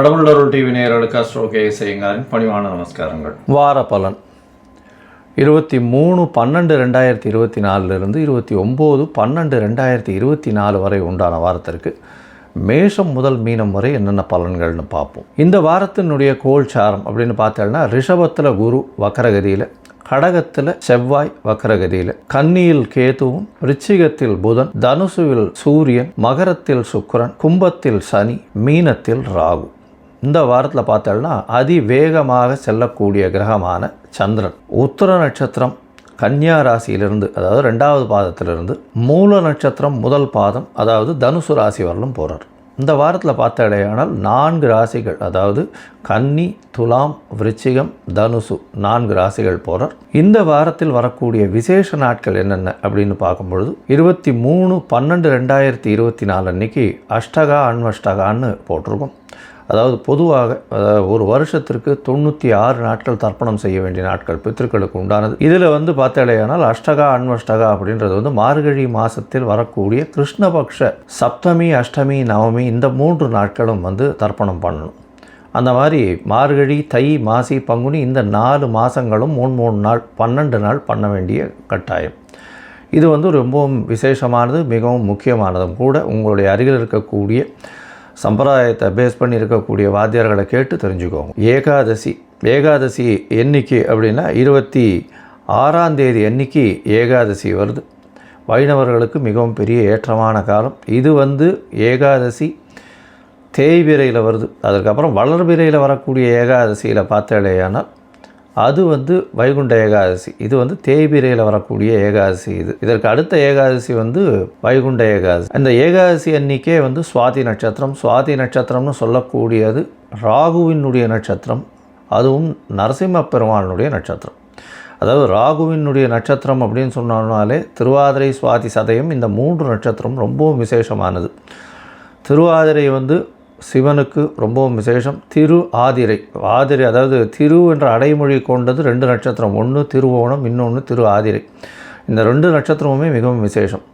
கடவுளருள் TV நேயர்களுக்கு Astro கே செய்யுங்காரின் பணிவான நமஸ்காரங்கள். வார பலன் இருபத்தி மூணு பன்னெண்டு ரெண்டாயிரத்தி இருபத்தி நாலுலேருந்து இருபத்தி ஒம்பது பன்னெண்டு ரெண்டாயிரத்தி இருபத்தி நாலு வரை உண்டான வாரத்திற்கு மேஷம் முதல் மீனம் வரை என்னென்ன பலன்கள்னு பார்ப்போம். இந்த வாரத்தினுடைய கோல் சாரம் அப்படின்னு பார்த்தோம்னா ரிஷபத்தில் குரு வக்கரகதியில் கடகத்தில் செவ்வாய் வக்கரகதியில் கன்னியில் கேதுவும் ரிச்சிகத்தில் புதன் தனுசுவில் சூரியன் மகரத்தில் சுக்கரன் கும்பத்தில் சனி மீனத்தில் ராகு. இந்த வாரத்தில் பார்த்தோம்னா அதிவேகமாக செல்லக்கூடிய கிரகமான சந்திரன். உத்தர நட்சத்திரம் கன்னியா ராசியிலிருந்து அதாவது ரெண்டாவது பாதத்திலிருந்து மூல நட்சத்திரம் முதல் பாதம் அதாவது தனுசு ராசி வரலும் போகிறார் இந்த வாரத்தில் பார்த்தடையானால் நான்கு ராசிகள் அதாவது கன்னி துலாம் விருச்சிகம் தனுசு நான்கு ராசிகள் போகிறார் இந்த வாரத்தில் வரக்கூடிய விசேஷ நாட்கள் என்னென்ன அப்படின்னு பார்க்கும்பொழுது இருபத்தி மூணு பன்னெண்டு ரெண்டாயிரத்தி இருபத்தி நாலு அன்னைக்கு அஷ்டகா அன்வஷ்டகான்னு போட்டிருக்கோம். அதாவது பொதுவாக அதாவது ஒரு வருஷத்திற்கு தொண்ணூற்றி ஆறு நாட்கள் தர்ப்பணம் செய்ய வேண்டிய நாட்கள் பித்திருக்களுக்கு உண்டானது. இதில் வந்து பார்த்தாலேயானால் அஷ்டகா அன்வஷ்டகா அப்படின்றது வந்து மார்கழி மாதத்தில் வரக்கூடிய கிருஷ்ணபக்ஷ சப்தமி அஷ்டமி நவமி இந்த மூன்று நாட்களும் வந்து தர்ப்பணம் பண்ணணும். அந்த மாதிரி மார்கழி தை மாசி பங்குனி இந்த நாலு மாதங்களும் மூணு மூணு நாள் பன்னெண்டு நாள் பண்ண வேண்டிய கட்டாயம். இது வந்து ரொம்பவும் விசேஷமானது மிகவும் முக்கியமானதும் கூட உங்களுடைய அருகில் இருக்கக்கூடிய சம்பிரதாயத்தை பேஸ் பண்ணி இருக்கக்கூடிய வாத்தியார்களை கேட்டு தெரிஞ்சுக்கோங்க. ஏகாதசி. ஏகாதசி எண்ணிக்கை அப்படின்னா இருபத்தி ஆறாம் தேதி அன்னைக்கு ஏகாதசி வருது. வைணவர்களுக்கு மிகவும் பெரிய ஏற்றமான காலம். இது வந்து ஏகாதசி தேய்பிரையில் வருது. அதுக்கப்புறம் வளர்பிரையில் வரக்கூடிய ஏகாதசியில் பார்த்தாலேயானால் அது வந்து வைகுண்ட ஏகாதசி. இது வந்து தேய்பிரையில் வரக்கூடிய ஏகாதசி இது. இதற்கு அடுத்த ஏகாதசி வந்து வைகுண்ட ஏகாதசி. அந்த ஏகாதசி அன்னைக்கே வந்து சுவாதி நட்சத்திரம். சுவாதி நட்சத்திரம்னு சொல்லக்கூடியது ராகுவினுடைய நட்சத்திரம். அதுவும் நரசிம்ம பெருமானுடைய நட்சத்திரம். அதாவது ராகுவினுடைய நட்சத்திரம் அப்படின்னு சொன்னாலே திருவாதிரை சுவாதி சதயம் இந்த மூன்று நட்சத்திரம் ரொம்பவும் விசேஷமானது. திருவாதிரை வந்து சிவனுக்கு ரொம்பவும் விசேஷம். திரு ஆதிரை. ஆதிரை அதாவது திரு என்ற அடைமொழி கொண்டது ரெண்டு நட்சத்திரம். ஒன்று திருவோணம் இன்னொன்று திரு ஆதிரை. இந்த ரெண்டு நட்சத்திரமுமே மிகவும் விசேஷம்.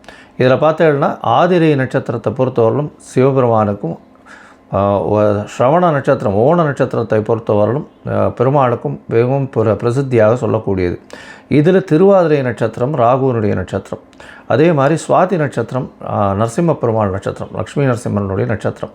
இதில் பார்த்தீங்கன்னா ஆதிரை நட்சத்திரத்தை பொறுத்தவரையிலும் சிவபெருமானுக்கும் ஸ்ரவண நட்சத்திரம் ஓண நட்சத்திரத்தை பொறுத்தவரையிலும் பெருமாளுக்கும் மிகவும் பிர பிரசித்தியாக சொல்லக்கூடியது. இதில் திருவாதிரை நட்சத்திரம் ராகுவனுடைய நட்சத்திரம். அதே மாதிரி சுவாதி நட்சத்திரம் நரசிம்ம பெருமாள் நட்சத்திரம் லக்ஷ்மி நரசிம்மனுடைய நட்சத்திரம்.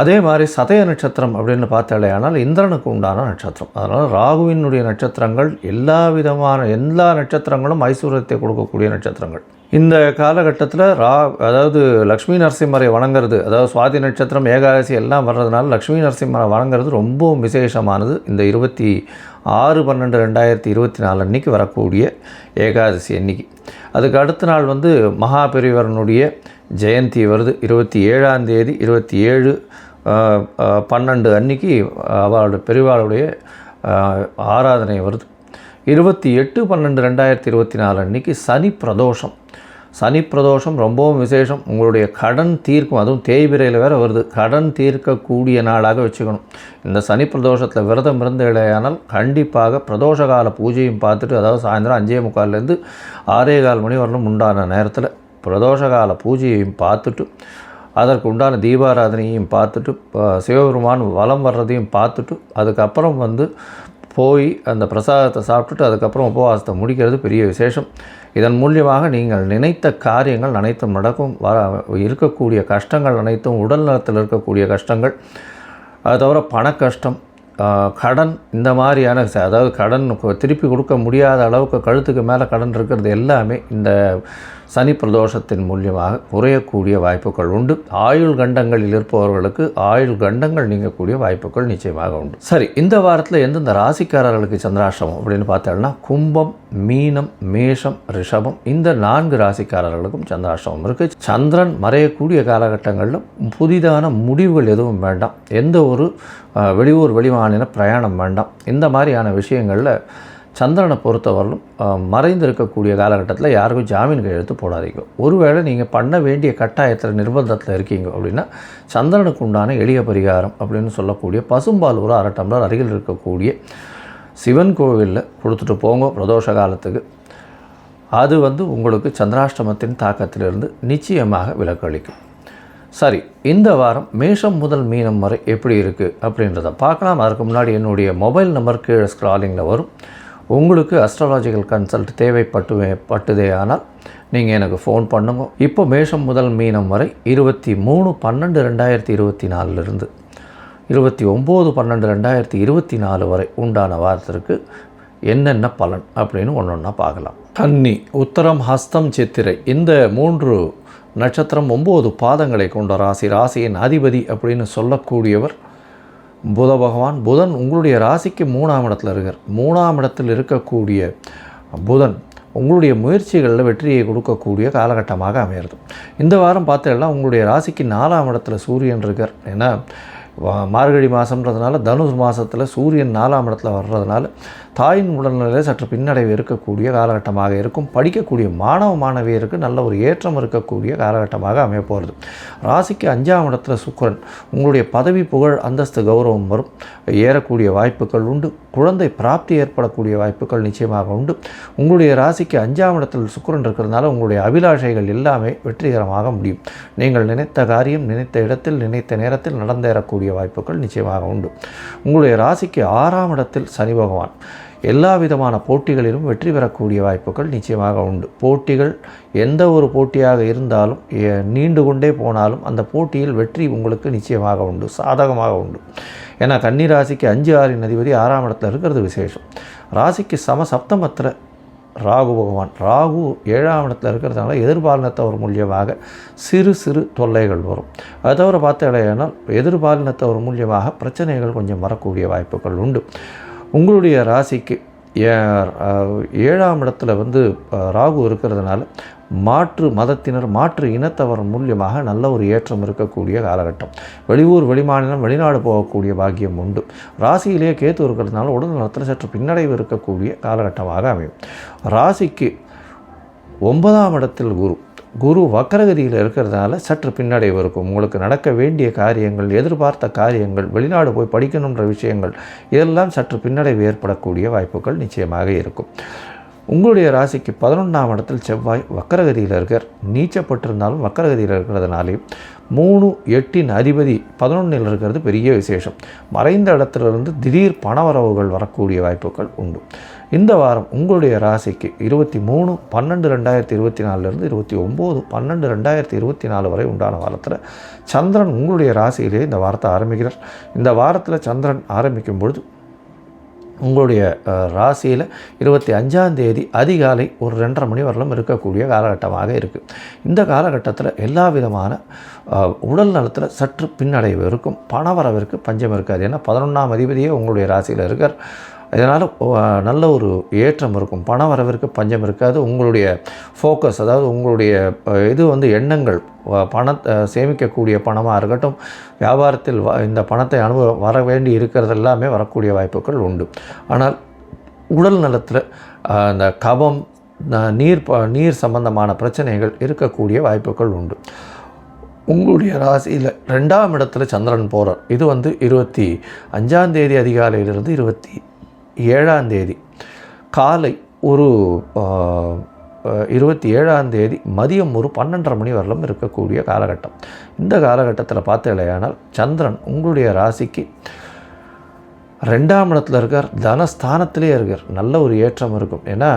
அதே மாதிரி சதய நட்சத்திரம் அப்படின்னு பார்த்தாலே ஆனால் இந்திரனுக்கு உண்டான நட்சத்திரம். அதனால் ராகுவினுடைய நட்சத்திரங்கள் எல்லா விதமான எல்லா நட்சத்திரங்களும் ஐஸ்வர்யத்தை கொடுக்கக்கூடிய நட்சத்திரங்கள். இந்த காலகட்டத்தில் ரா அதாவது லக்ஷ்மி நரசிம்மரை வணங்குறது அதாவது சுவாதி நட்சத்திரம் ஏகாதசி எல்லாம் வர்றதுனால லக்ஷ்மி நரசிம்மரை வணங்குறது ரொம்பவும் விசேஷமானது. இந்த இருபத்தி ஆறு பன்னெண்டு ரெண்டாயிரத்தி இருபத்தி நாலு அன்றைக்கி வரக்கூடிய ஏகாதசி அன்னைக்கு. அதுக்கு அடுத்த நாள் வந்து மகாபெரிவரனுடைய ஜெயந்தி வருது. இருபத்தி ஏழாம் தேதி இருபத்தி ஏழு பன்னெண்டு அன்னைக்கு அவளோட பெரிவாளுடைய ஆராதனை வருது. இருபத்தி எட்டு பன்னெண்டு ரெண்டாயிரத்தி இருபத்தி நாலு அன்னைக்கு சனி பிரதோஷம். சனி பிரதோஷம் ரொம்பவும் விசேஷம். உங்களுடைய கடன் தீர்க்கும் அதுவும் தேய்பிரையில் வேறு வருது. கடன் தீர்க்கக்கூடிய நாளாக வச்சுக்கணும். இந்த சனி பிரதோஷத்தில் விரதம் இருந்து இடையானால் கண்டிப்பாக பிரதோஷ கால பூஜையும் பார்த்துட்டு அதாவது சாயந்தரம் அஞ்சே முக்கால்லேருந்து ஆறே கால் மணி வரணும் உண்டான நேரத்தில் பிரதோஷ கால பூஜையையும் பார்த்துட்டு அதற்கு உண்டான தீபாராதனையும் பார்த்துட்டு சிவபெருமான் வலம் வர்றதையும் பார்த்துட்டு அதுக்கப்புறம் வந்து போய் அந்த பிரசாதத்தை சாப்பிட்டுட்டு அதுக்கப்புறம் உபவாசத்தை முடிக்கிறது பெரிய விசேஷம். இதன் மூலியமாக நீங்கள் நினைத்த காரியங்கள் அனைத்தும் நடக்கும். வர இருக்கக்கூடிய கஷ்டங்கள் அனைத்தும் உடல் நலத்தில் இருக்கக்கூடிய கஷ்டங்கள் அது தவிர பண கஷ்டம் கடன் இந்த மாதிரியான அதாவது கடன் திருப்பி கொடுக்க முடியாத அளவுக்கு கழுத்துக்கு மேலே கடன் இருக்கிறது எல்லாமே இந்த சனி பிரதோஷத்தின் மூலியமாக குறையக்கூடிய வாய்ப்புகள் உண்டு. ஆயுள் கண்டங்களில் இருப்பவர்களுக்கு ஆயுள் கண்டங்கள் நீங்கக்கூடிய வாய்ப்புகள் நிச்சயமாக உண்டு. சரி இந்த வாரத்தில் எந்தெந்த ராசிக்காரர்களுக்கு சந்திராஷ்டமம் அப்படின்னு பார்த்தோம்னா கும்பம் மீனம் மேஷம் ரிஷபம் இந்த நான்கு ராசிக்காரர்களுக்கும் சந்திராஷ்டமம் இருக்குது சந்திரன் மறையக்கூடிய காலகட்டங்களில் புதிதான முடிவுகள் எதுவும் வேண்டாம். எந்த ஒரு வெளியூர் வெளிமாநில பிரயாணம் வேண்டாம். இந்த மாதிரியான விஷயங்களில் சந்திரனை பொறுத்தவரையிலும் மறைந்திருக்கக்கூடிய காலகட்டத்தில் யாருக்கும் ஜாமீன் கையெழுத்து போடாதீங்க. ஒருவேளை நீங்கள் பண்ண வேண்டிய கட்டாயத்தில் நிர்பந்தத்தில் இருக்கீங்க அப்படின்னா சந்திரனுக்கு உண்டான எளிய பரிகாரம் அப்படின்னு சொல்லக்கூடிய பசும்பால் ஒரு அரை டம்ளர் அருகில் இருக்கக்கூடிய சிவன் கோவிலில் கொடுத்துட்டு போங்க பிரதோஷ காலத்துக்கு. அது வந்து உங்களுக்கு சந்திராஷ்டமத்தின் தாக்கத்திலிருந்து நிச்சயமாக விலக்களிக்கும். சரி இந்த வாரம் மேஷம் முதல் மீனம் வரை எப்படி இருக்குது அப்படின்றத பார்க்கலாம். அதுக்கு முன்னாடி என்னுடைய மொபைல் நம்பர் கீழே ஸ்க்ராலிங்கில் வரும். உங்களுக்கு அஸ்ட்ராலாஜிக்கல் கன்சல்ட் தேவைப்பட்டு பட்டுதே ஆனால் நீங்கள் எனக்கு ஃபோன் பண்ணுங்க. இப்போ மேஷம் முதல் மீனம் வரை இருபத்தி மூணு பன்னெண்டு ரெண்டாயிரத்தி இருபத்தி நாலுலேருந்து இருபத்தி ஒம்பது பன்னெண்டு ரெண்டாயிரத்தி இருபத்தி நாலு வரை உண்டான வாரத்திற்கு என்னென்ன பலன் அப்படின்னு ஒன்று ஒன்றா பார்க்கலாம். கன்னி உத்தரம் ஹஸ்தம் சித்திரை இந்த மூன்று நட்சத்திரம் ஒம்பது பாதங்களை கொண்ட ராசி ராசியின் அதிபதி அப்படின்னு சொல்லக்கூடியவர் புத பகவான் புதன் உங்களுடைய ராசிக்கு மூணாம் இடத்துல இருக்கார். மூணாம் இடத்தில் இருக்கக்கூடிய புதன் உங்களுடைய முயற்சிகளில் வெற்றியை கொடுக்கக்கூடிய காலகட்டமாக அமையிறது இந்த வாரம் பார்த்தீங்கன்னா உங்களுடைய ராசிக்கு நாலாம் இடத்துல சூரியன் இருக்கார். ஏன்னா மார்கழி மாதம்ன்றதுனால தனுஷ் மாதத்தில் சூரியன் நாலாம் இடத்துல வர்றதுனால தாயின் உடல்நிலையில் சற்று பின்னடைவு இருக்கக்கூடிய காலகட்டமாக இருக்கும். படிக்கக்கூடிய மாணவ மாணவியருக்கு நல்ல ஒரு ஏற்றம் இருக்கக்கூடிய காலகட்டமாக அமையப்போகிறது. ராசிக்கு அஞ்சாம் இடத்துல சுக்கரன் உங்களுடைய பதவி புகழ் அந்தஸ்து கௌரவம் வரும். ஏறக்கூடிய வாய்ப்புகள் உண்டு. குழந்தை பிராப்தி ஏற்படக்கூடிய வாய்ப்புகள் நிச்சயமாக உண்டு. உங்களுடைய ராசிக்கு அஞ்சாம் இடத்தில் சுக்கரன் இருக்கிறதுனால உங்களுடைய அபிலாஷைகள் எல்லாமே வெற்றிகரமாக முடியும். நீங்கள் நினைத்த காரியம் நினைத்த இடத்தில் நினைத்த நேரத்தில் நடந்தேறக்கூடிய வாய்ப்புகள் நிச்சயமாக உண்டு. உங்களுடைய ராசிக்கு ஆறாம் இடத்தில் சனி பகவான் எல்லா விதமான போட்டிகளிலும் வெற்றி பெறக்கூடிய வாய்ப்புகள் நிச்சயமாக உண்டு. போட்டிகள் எந்த ஒரு போட்டியாக இருந்தாலும் நீண்டு கொண்டே போனாலும் அந்த போட்டியில் வெற்றி உங்களுக்கு நிச்சயமாக உண்டு சாதகமாக உண்டு. ஏன்னா கன்னி ராசிக்கு அஞ்சு ஆறின் அதிபதி ஆறாம் இடத்துல இருக்கிறது விசேஷம். ராசிக்கு சம சப்தமத்தில் ராகு பகவான். ராகு ஏழாம் இடத்துல இருக்கிறதுனால எதிர்பாலினத்தவர் மூலியமாக சிறு சிறு தொல்லைகள் வரும். அது தவிர பார்த்தீங்கன்னா எதிர்பாலினத்தவர் மூலியமாக பிரச்சனைகள் கொஞ்சம் வரக்கூடிய வாய்ப்புகள் உண்டு. உங்களுடைய ராசிக்கு ஏ- ஏழாம் இடத்துல வந்து ராகு இருக்கிறதுனால மாற்று மதத்தினர் மாற்று இனத்தவர் மூலியமாக நல்ல ஒரு ஏற்றம் இருக்கக்கூடிய காலகட்டம். வெளியூர் வெளிமாநிலம் வெளிநாடு போகக்கூடிய பாக்கியம் உண்டு. ராசியிலேயே கேத்து இருக்கிறதுனால உடல் நலத்தில் சற்று பின்னடைவு இருக்கக்கூடிய காலகட்டமாக அமையும். ராசிக்கு ஒன்பதாம் இடத்தில் குரு. குரு வக்கரகதியில் இருக்கிறதுனால சற்று பின்னடைவு இருக்கும். உங்களுக்கு நடக்க வேண்டிய காரியங்கள் எதிர்பார்த்த காரியங்கள் வெளிநாடு போய் படிக்கணுன்ற விஷயங்கள் இதெல்லாம் சற்று பின்னடைவு ஏற்படக்கூடிய வாய்ப்புகள் நிச்சயமாக இருக்கும். உங்களுடைய ராசிக்கு பதினொன்றாம் இடத்தில் செவ்வாய் வக்கரகதியில் இருக்கார். நீச்சப்பட்டிருந்தாலும் வக்கரகதியில் இருக்கிறதுனாலே மூணு எட்டின் அதிபதி பதினொன்றில் இருக்கிறது பெரிய விசேஷம். மறைந்த இடத்துலேருந்து திடீர் பணவரவுகள் வரக்கூடிய வாய்ப்புகள் உண்டு. இந்த வாரம் உங்களுடைய ராசிக்கு இருபத்தி மூணு பன்னெண்டு ரெண்டாயிரத்தி இருபத்தி நாலுலேருந்து இருபத்தி ஒம்பது பன்னெண்டு ரெண்டாயிரத்தி இருபத்தி நாலு வரை உண்டான வாரத்தில் சந்திரன் உங்களுடைய ராசியிலே இந்த வாரத்தை ஆரம்பிக்கிறார். இந்த வாரத்தில் சந்திரன் ஆரம்பிக்கும் பொழுது உங்களுடைய ராசியில் இருபத்தி அஞ்சாம் தேதி அதிகாலை ஒரு ரெண்டரை மணி வரலும் இருக்கக்கூடிய காலகட்டமாக இருக்குது இந்த காலகட்டத்தில் எல்லா விதமான உடல் நலத்தில் சற்று பின்னடைவு இருக்கும். பணவரவிற்கு பஞ்சம் இருக்காது. ஏன்னா பதினொன்றாம் அதிபதியே உங்களுடைய ராசியில் இருக்கார். இதனால் நல்ல ஒரு ஏற்றம் இருக்கும். பண வரவிற்கு பஞ்சம் இருக்காது. உங்களுடைய ஃபோக்கஸ் அதாவது உங்களுடைய இது வந்து எண்ணங்கள் பணத்தை சேமிக்கக்கூடிய பணமாக இருக்கட்டும் வியாபாரத்தில் வ- இந்த பணத்தை அனுபவ வர வேண்டி இருக்கிறது எல்லாமே வரக்கூடிய வாய்ப்புகள் உண்டு. ஆனால் உடல் நலத்தில் அந்த கபம் நீர் ப நீர் சம்பந்தமான பிரச்சனைகள் இருக்கக்கூடிய வாய்ப்புகள் உண்டு. உங்களுடைய ராசியில் ரெண்டாம் இடத்துல சந்திரன் போகிறார் இது வந்து இருபத்தி அஞ்சாம் தேதி அதிகாலையிலிருந்து இருபத்தி ஏழாம் தேதி. காலை ஒரு இருபத்தி ஏழாம் தேதி மதியம் ஒரு பன்னெண்டரை மணி வரலும் இருக்கக்கூடிய காலகட்டம். இந்த காலகட்டத்தில் பார்த்தீங்களேயானால் சந்திரன் உங்களுடைய ராசிக்கு ரெண்டாம் இடத்துல இருக்கார் தனஸ்தானத்திலே இருக்கார். நல்ல ஒரு ஏற்றம் இருக்கும். ஏன்னா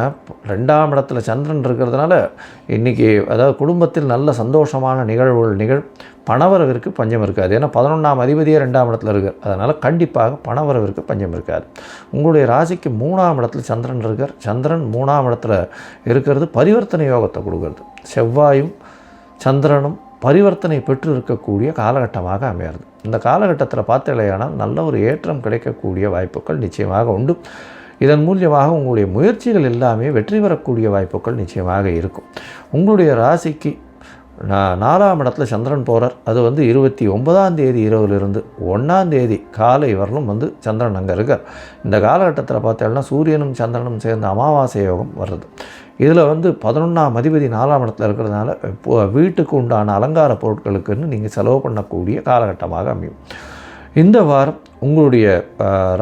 ரெண்டாம் இடத்துல சந்திரன் இருக்கிறதுனால இன்றைக்கி அதாவது குடும்பத்தில் நல்ல சந்தோஷமான நிகழ்வுகள் நிகழ் பணவரவிற்கு பஞ்சம் இருக்காது. ஏன்னா பதினொன்றாம் அதிபதியே ரெண்டாம் இடத்துல இருக்கார். அதனால் கண்டிப்பாக பணவரவிற்கு பஞ்சம் இருக்காது. உங்களுடைய ராசிக்கு மூணாம் இடத்துல சந்திரன் இருக்கார். சந்திரன் மூணாம் இடத்துல இருக்கிறது பரிவர்த்தனை யோகத்தை கொடுக்கறது. செவ்வாயும் சந்திரனும் பரிவர்த்தனை பெற்று இருக்கக்கூடிய காலகட்டமாக அமையாது இந்த காலகட்டத்தில் பார்த்தலையானால் நல்ல ஒரு ஏற்றம் கிடைக்கக்கூடிய வாய்ப்புகள் நிச்சயமாக உண்டு. இதன் மூலியமாக உங்களுடைய முயற்சிகள் எல்லாமே வெற்றி பெறக்கூடிய வாய்ப்புகள் நிச்சயமாக இருக்கும். உங்களுடைய ராசிக்கு நாலாம் இடத்துல சந்திரன் போகிறார் அது வந்து இருபத்தி ஒன்பதாம் தேதி இரவுலேருந்து ஒன்றாம் தேதி காலை வரலும் வந்து சந்திரன் அங்கே இருக்கார். இந்த காலகட்டத்தில் பார்த்தோம்னா சூரியனும் சந்திரனும் சேர்ந்த அமாவாசை யோகம் வருது இதில் வந்து பதினொன்றாம் அதிபதி நாலாம் இடத்துல இருக்கிறதுனால இப்போ வீட்டுக்கு உண்டான அலங்கார பொருட்களுக்குன்னு நீங்கள் செலவு பண்ணக்கூடிய காலகட்டமாக அமையும். இந்த வாரம் உங்களுடைய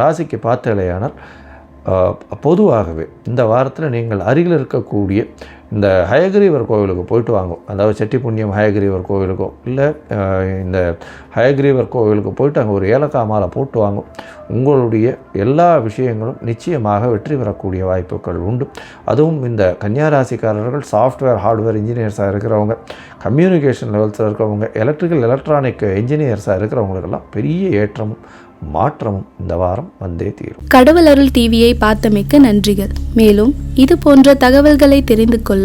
ராசிக்கு பார்த்தலையானால் பொதுவாகவே இந்த வாரத்தில் நீங்கள் அருகில் இருக்கக்கூடிய இந்த ஹயகிரீவர் கோவிலுக்கு போயிட்டு வாங்க. அதாவது செட்டி புண்ணியம் ஹயகிரீவர் கோவிலுக்கோ இல்லை இந்த ஹயகிரீவர் கோவிலுக்கு போயிட்டு அங்கே ஒரு ஏலக்காய் மாலை போட்டு வாங்கும் உங்களுடைய எல்லா விஷயங்களும் நிச்சயமாக வெற்றி பெறக்கூடிய வாய்ப்புகள் உண்டு. அதுவும் இந்த கன்னியாராசிக்காரர்கள் சாஃப்ட்வேர் ஹார்ட்வேர் இன்ஜினியர்ஸாக இருக்கிறவங்க கம்யூனிகேஷன் லெவல்ஸில் இருக்கிறவங்க எலக்ட்ரிக்கல் எலக்ட்ரானிக் இன்ஜினியர்ஸாக இருக்கிறவங்களுக்கெல்லாம் பெரிய ஏற்றமும் மாற்றமும் இந்த வாரம் வந்தே தீரும். கடவுள் அருள் டிவியை பார்த்தமைக்க நன்றிகள். மேலும் இது போன்ற தகவல்களை தெரிந்து கொள்ள